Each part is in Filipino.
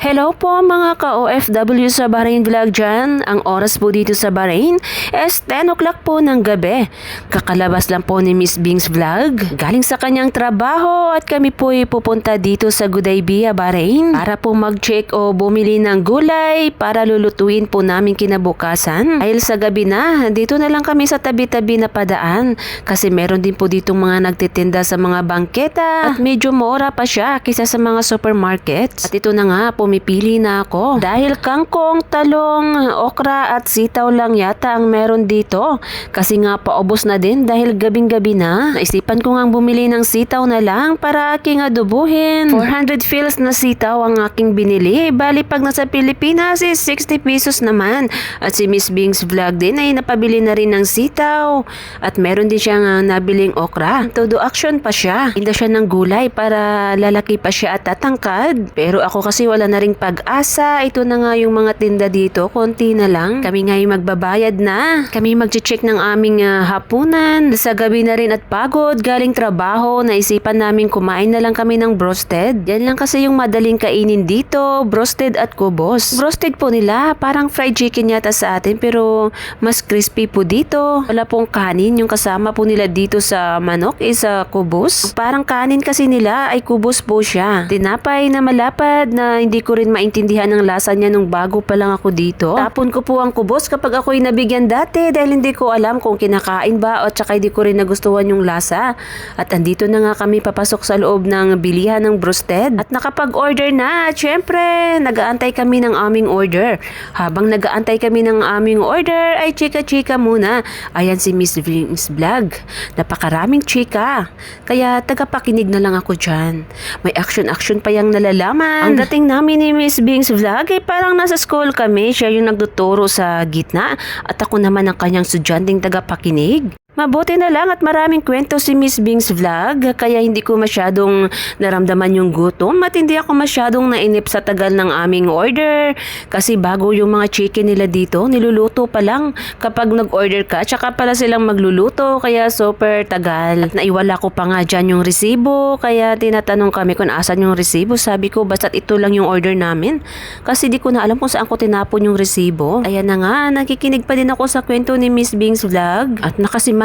Hello po mga ka-OFW sa Bahrain Vlog dyan. Ang oras po dito sa Bahrain is 10 o'clock po ng gabi. Kakalabas lang po ni Miss Bing's Vlog. Galing sa kanyang trabaho at kami po ay pupunta dito sa Gudaybia, Bahrain para po mag-check o bumili ng gulay para lulutuin po namin kinabukasan. Dahil sa gabi na, dito na lang kami sa tabi-tabi na padaan kasi meron din po dito mga nagtitinda sa mga bangketa at medyo mura pa siya kaysa sa mga supermarkets. At ito na nga, pumipili na ako. Dahil kangkong, talong, okra at sitaw lang yata ang meron dito. Kasi nga paubos na din dahil gabing-gabi na. Naisipan ko nga bumili ng sitaw na lang para aking adubuhin. 400 fils na sitaw ang aking binili. Bali pag nasa Pilipinas is 60 pesos naman. At si Miss Bing's vlog din ay napabili na rin ng sitaw. At meron din siyang nabiling okra. Todo action pa siya. Tinda siya ng gulay para lalaki pa siya at tatangkad. Pero ako kasi wala na ring pag-asa. Ito na nga yung mga tinda dito. Konti na lang. Kami nga yung magbabayad na. Kami mag-check ng aming ah, hapunan. Sa gabi na rin at pagod. Galing trabaho. Naisipan namin kumain na lang kami ng broasted. Yan lang kasi yung madaling kainin dito. Broasted at kubos. Broasted po nila. Parang fried chicken yata sa atin. Pero mas crispy po dito. Wala pong kanin. Yung kasama po nila dito sa manok is uh, kubos. Parang kanin kasi nila ay kubos po siya. Tinapay na malapad na hindi ko rin maintindihan ang lasa niya nung bago pa lang ako dito. Tapon ko po ang kubos kapag ako'y nabigyan dati dahil hindi ko alam kung kinakain ba at saka hindi ko rin nagustuhan yung lasa. At andito na nga kami papasok sa loob ng bilihan ng broasted. At nakapag-order na. At syempre, nagaantay kami ng aming order. Habang nagaantay kami ng aming order, ay chika-chika muna. Ayan si Miss Vince Vlog. Napakaraming chika. Kaya tagapakinig na lang ako dyan. May action-action pa yung nalalaman. Ang dating namin ni Miss Bing's Vlog ay parang nasa school kami. Siya yung nagtuturo sa gitna. At ako naman ang kanyang sudyanteng tagapakinig. Mabuti na lang at maraming kwento si Miss Bing's Vlog kaya hindi ko masyadong naramdaman yung gutom at hindi ako masyadong nainip sa tagal ng aming order. Kasi bago yung mga chicken nila dito niluluto pa lang kapag nag-order ka. Tsaka pala silang magluluto kaya super tagal. At naiwala ko pa nga dyan yung resibo kaya tinatanong kami kung asan yung resibo. Sabi ko basta't ito lang yung order namin. Kasi di ko na alam kung saan ko tinapon yung resibo. Ayan na nga nakikinig pa din ako sa kwento ni Miss Bing's Vlog. At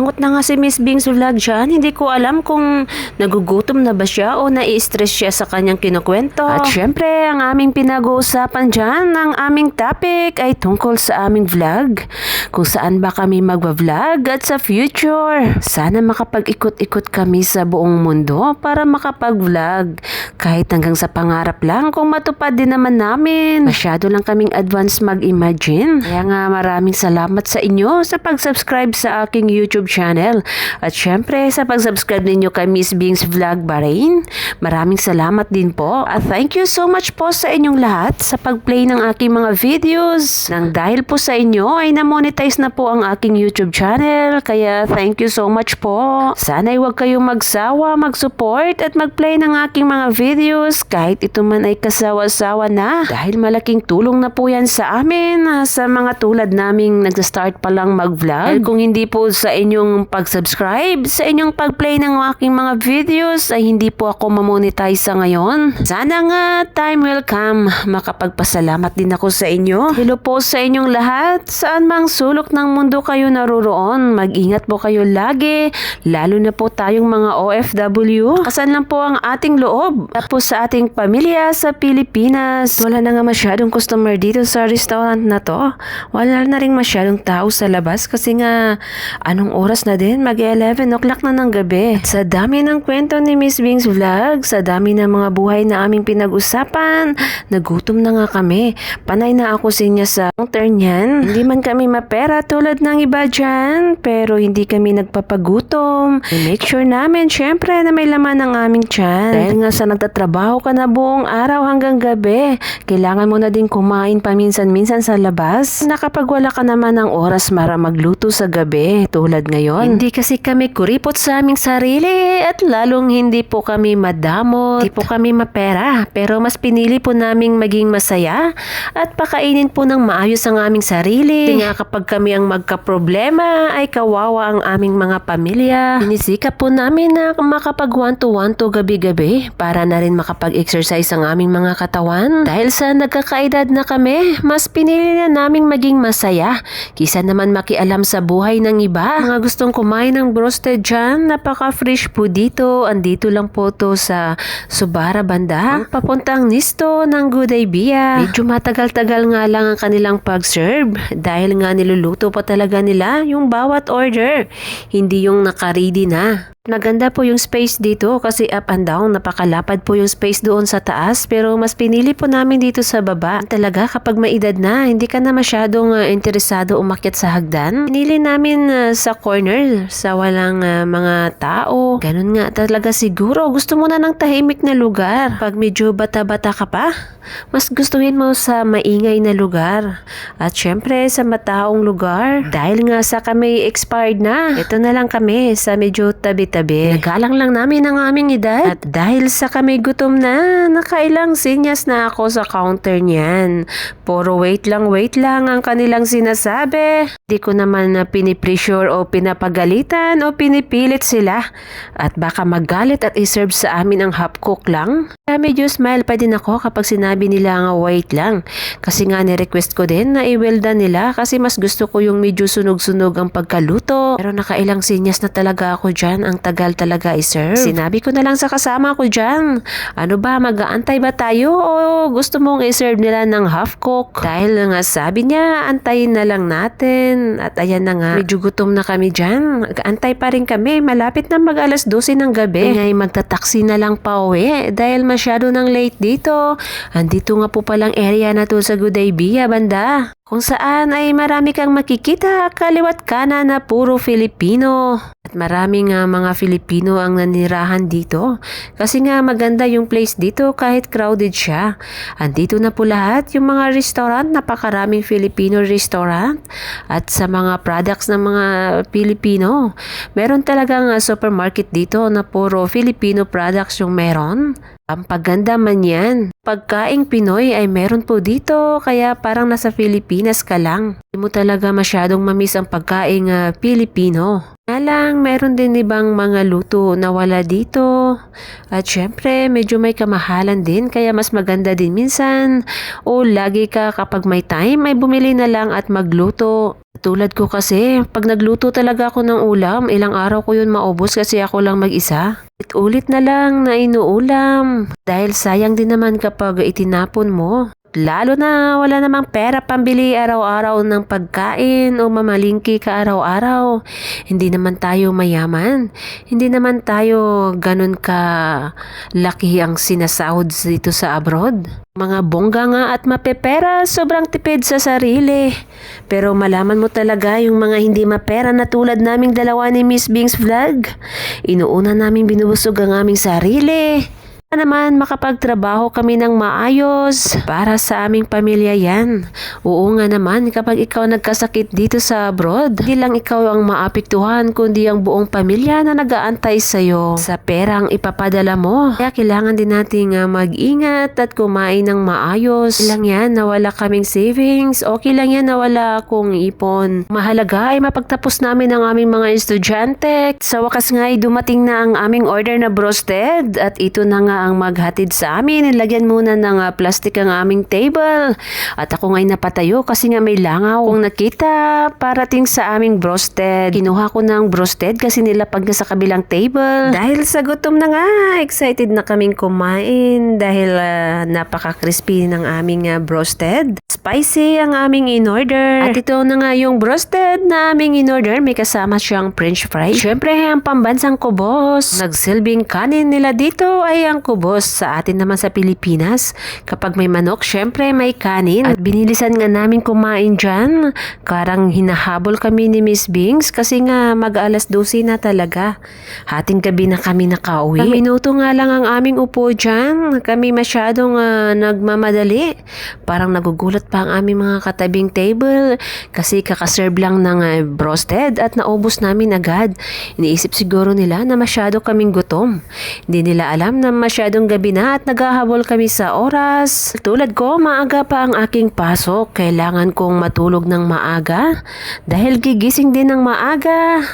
nakasimangot na nga si Miss Bing's Vlog dyan. Hindi ko alam kung nagugutom na ba siya o nai-stress siya sa kanyang kinukwento. At syempre ang aming pinag-uusapan dyan ang aming topic ay tungkol sa aming vlog. Kung saan ba kami magva-vlog at sa future. Sana makapag-ikot-ikot kami sa buong mundo para makapag-vlog kahit hanggang sa pangarap lang kung matupad din naman namin. Masyado lang kaming advance mag-imagine. Kaya nga maraming salamat sa inyo sa pag-subscribe sa aking YouTube channel. At syempre sa pag-subscribe ninyo kay Miss Bing's Vlog Bahrain maraming salamat din po. At thank you so much po sa inyong lahat sa pag-play ng aking mga videos. Nang dahil po sa inyo ay na-monetize na po ang aking YouTube channel. Kaya thank you so much po. Sana'y huwag kayong magsawa mag-support at mag-play ng aking mga videos kahit ito man ay kasawa-sawa na. Dahil malaking tulong na po yan sa amin ah, sa mga tulad naming nagsa-start pa lang mag-vlog. Dahil kung hindi po sa inyong pag-subscribe sa inyong pag-play ng aking mga videos ay hindi po ako mamonetize sa ngayon. Sana nga time will come. Makapagpasalamat din ako sa inyo. Hello po sa inyong lahat. Saan mang sulok ng mundo kayo naroroon mag-ingat po kayo lagi. Lalo na po tayong mga OFW kasan lang po ang ating loob tapos sa ating pamilya sa Pilipinas wala na nga masyadong customer dito sa restaurant na to. Wala na rin masyadong tao sa labas kasi nga anong oras na din? Mag 11 o'clock na ng gabi. At sa dami ng kwento ni Miss Bing's Vlog sa dami ng mga buhay na aming pinag-usapan nagutom na nga kami. Panay na ako sa inyo sa turn yan. Hindi man kami mapera tulad ng iba dyan pero hindi kami nagpapagutom. Make sure namin syempre na may laman ang aming tiyan. Dahil nga sa nagtatrabaho ka na buong araw hanggang gabi kailangan mo na din kumain paminsan-minsan sa labas na kapag wala ka naman ng oras para magluto sa gabi tulad ngayon. Hindi kasi kami kuripot sa aming sarili at lalong hindi po kami madamot. Hindi po kami mapera pero mas pinili po naming maging masaya at pakainin po ng maayos ang aming sarili. Nga kapag kami ang magka-problema ay kawawa ang aming mga pamilya. Inisikap po namin na makapag one to one to gabi-gabi para na rin makapag-exercise ang aming mga katawan. Dahil sa nagkakaedad na kami, mas pinili na naming maging masaya kisa naman makialam sa buhay ng iba. Mga gustong kumain ng broasted dyan, napaka-fresh po dito. Andito lang po to sa Subara Banda. Ang papuntang Nisto ng Good Idea. Medyo matagal-tagal nga lang ang kanilang pag-serve dahil nga niluluto pa talaga nila yung bawat order. Hindi yung naka-ready na. Maganda po yung space dito kasi up and down, napakalapad po yung space doon sa taas pero mas pinili po namin dito sa baba. Talaga kapag may edad na, hindi ka na masyadong uh, interesado umakyat sa hagdan. Pinili namin uh, sa corner, sa walang uh, mga tao. Ganun nga talaga siguro. Gusto mo na ng tahimik na lugar. Pag medyo bata-bata ka pa, mas gustuhin mo sa maingay na lugar. At syempre sa mataong lugar. Dahil nga sa kami expired na, ito na lang kami sa medyo tabi-tabi. Nagalang lang namin ang aming edad. At dahil sa kami gutom na, nakailang sinyas na ako sa counter niyan. Puro wait lang, wait lang ang kanilang sinasabi. Di ko naman na pinipressure o pinapagalitan o pinipilit sila. At baka magalit at iserve sa amin ang half cook lang. Kaya medyo smile pa din ako kapag sinabi nila nga wait lang. Kasi nga ni-request ko din na i-well done nila kasi mas gusto ko yung medyo sunog-sunog ang pagkaluto. Pero nakailang sinyas na talaga ako dyan. Ang tagal talaga i-serve. Sinabi ko na lang sa kasama ko dyan. Ano ba, mag-aantay ba tayo o gusto mong i-serve nila ng half cook? Dahil nga sabi niya, antayin na lang natin. At ayan na nga, medyo gutom na kami dyan. Antay pa rin kami. Malapit na mag alas 12 ng gabi. Ngay magtataksi na lang pa uwi dahil masyado nang late dito. Andito nga po palang area na to sa Gudaybia, banda. Kung saan ay marami kang makikita kaliwat kanan na puro Filipino. At maraming nga mga Filipino ang nanirahan dito. Kasi nga maganda yung place dito kahit crowded siya. Andito na po lahat yung mga restaurant, napakaraming Filipino restaurant. At sa mga products ng mga Filipino. Meron talagang supermarket dito na puro Filipino products yung meron. Ang paganda man yan. Pagkaing Pinoy ay meron po dito kaya parang nasa Pilipinas ka lang. Hindi mo talaga masyadong mamiss ang pagkaing uh, Pilipino. Nga lang, meron din ibang mga luto na wala dito. At syempre, medyo may kamahalan din kaya mas maganda din minsan. O lagi ka kapag may time ay bumili na lang at magluto. Tulad ko kasi, pag nagluto talaga ako ng ulam, ilang araw ko yun maubos kasi ako lang mag-isa. Ulit na lang na inuulam. Dahil sayang din naman kapag itinapon mo. Lalo na wala namang pera pambili araw-araw ng pagkain o mamalingki ka araw-araw. Hindi naman tayo mayaman. Hindi naman tayo ganun ka laki ang sinasahod dito sa abroad. Mga bongga nga at mapepera, sobrang tipid sa sarili. Pero malaman mo talaga yung mga hindi mapera na tulad naming dalawa ni Miss Bing's Vlog. Inuuna naming binubusog ang aming sarili naman makapagtrabaho kami ng maayos para sa aming pamilya yan. Oo nga naman kapag ikaw nagkasakit dito sa abroad, hindi lang ikaw ang maapektuhan kundi ang buong pamilya na nagaantay sa'yo sa perang ipapadala mo. Kaya kailangan din nating uh, mag-ingat at kumain ng maayos. Ilang yan na wala kaming savings, okay lang yan na wala akong ipon. Mahalaga ay mapagtapos namin ang aming mga estudyante. Sa wakas nga ay dumating na ang aming order na broasted at ito na nga ang maghatid sa amin. Nilagyan muna ng uh, plastic ang aming table. At ako nga'y napatayo kasi nga may langaw. Kung nakita, parating sa aming broasted. Kinuha ko ng broasted kasi nilapag na sa kabilang table. Dahil sa gutom na nga, excited na kaming kumain dahil uh, napaka-crispy ng aming uh, broasted. Spicy ang aming in-order. At ito na nga yung broasted na aming in-order. May kasama siyang french fry. Siyempre, ang pambansang kubos. Nagsilbing kanin nila dito ay ang kubos sa atin naman sa Pilipinas. Kapag may manok, syempre may kanin. At binilisan nga namin kumain dyan. Karang hinahabol kami ni Miss Bings kasi nga mag alas 12 na talaga. Hating gabi na kami nakauwi. Minuto nga lang ang aming upo dyan. Kami masyadong uh, nagmamadali. Parang nagugulat pa ang aming mga katabing table kasi kakaserve lang ng uh, broasted at naubos namin agad. Iniisip siguro nila na masyado kaming gutom. Hindi nila alam na masyadong gabi na at naghahabol kami sa oras. Tulad ko, maaga pa ang aking pasok. Kailangan kong matulog ng maaga dahil gigising din ng maaga.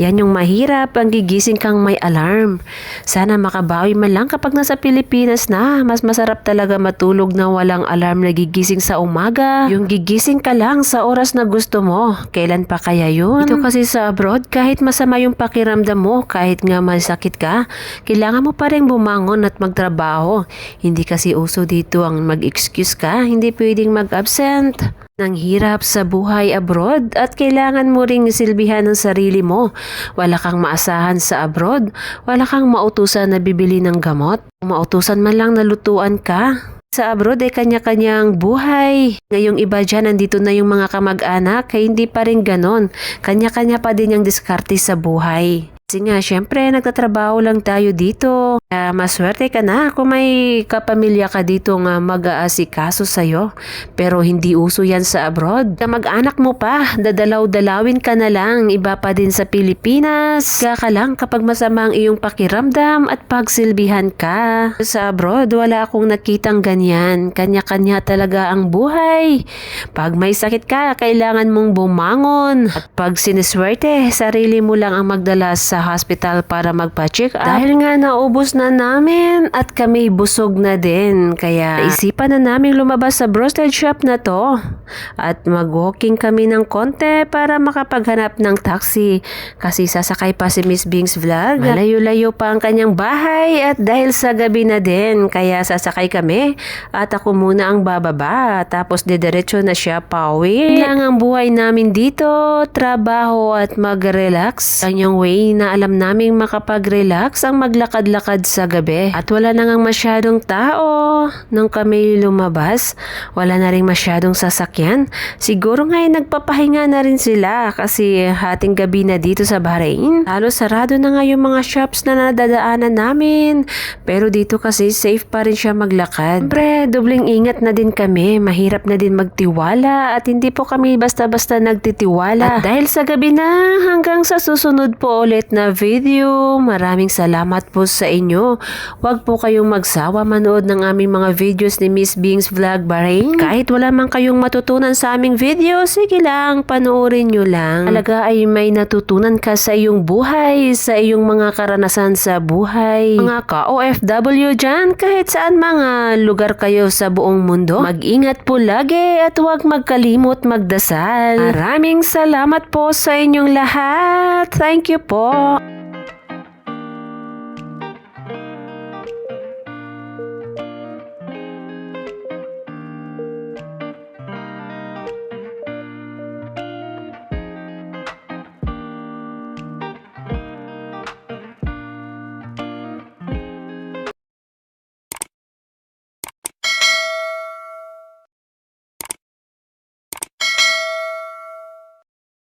Yan yung mahirap, ang gigising kang may alarm. Sana makabawi man lang kapag nasa Pilipinas na. Mas masarap talaga matulog na walang alarm na gigising sa umaga. Yung gigising ka lang sa oras na gusto mo. Kailan pa kaya yun? Ito kasi sa abroad, kahit masama yung pakiramdam mo, kahit nga masakit ka, kailangan mo pa rin bumangon at magtrabaho. Hindi kasi uso dito ang mag-excuse ka, hindi pwedeng mag-absent ng hirap sa buhay abroad at kailangan mo ring silbihan ng sarili mo. Wala kang maasahan sa abroad, wala kang mautusan na bibili ng gamot, mautusan man lang na lutuan ka. Sa abroad ay kanya-kanyang buhay. Ngayong iba dyan, nandito na yung mga kamag-anak, kaya hindi pa rin ganon. Kanya-kanya pa din yung diskarte sa buhay. Kasi nga, syempre, nagtatrabaho lang tayo dito. Kaya maswerte ka na kung may kapamilya ka dito nga mag-aasikaso sa'yo. Pero hindi uso yan sa abroad. Mag-anak mo pa, dadalaw-dalawin ka na lang. Iba pa din sa Pilipinas. Kaya ka lang kapag masama ang iyong pakiramdam at pagsilbihan ka. Sa abroad, wala akong nakitang ganyan. Kanya-kanya talaga ang buhay. Pag may sakit ka, kailangan mong bumangon. At pag siniswerte, sarili mo lang ang magdala sa hospital para magpa-check up. Dahil nga naubos na namin at kami busog na din. Kaya isipan na namin lumabas sa broasted shop na to. At mag-walking kami ng konti para makapaghanap ng taxi. Kasi sasakay pa si Miss Bing's vlog. Malayo-layo pa ang kanyang bahay at dahil sa gabi na din. Kaya sasakay kami at ako muna ang bababa. Tapos didiretso na siya pauwi. Lang ang buhay namin dito, trabaho at mag-relax. Kanyang way na alam naming makapag-relax ang maglakad-lakad sa gabi. At wala na masyadong tao nung kami lumabas. Wala na rin masyadong sasakyan. Siguro nga ay nagpapahinga na rin sila kasi hating gabi na dito sa Bahrain. Halos sarado na nga yung mga shops na nadadaanan namin. Pero dito kasi safe pa rin siya maglakad. Siyempre, dubling ingat na din kami. Mahirap na din magtiwala at hindi po kami basta-basta nagtitiwala. At dahil sa gabi na, hanggang sa susunod po ulit na video. Maraming salamat po sa inyo. Huwag po kayong magsawa manood ng aming mga videos ni Miss Bing's Vlog Bahrain. Kahit wala man kayong matutunan sa aming video, sige lang, panoorin nyo lang. Alaga ay may natutunan ka sa iyong buhay, sa iyong mga karanasan sa buhay. Mga ka-OFW dyan, kahit saan mga lugar kayo sa buong mundo, mag-ingat po lagi at huwag magkalimot magdasal. Maraming salamat po sa inyong lahat. Thank you po. あ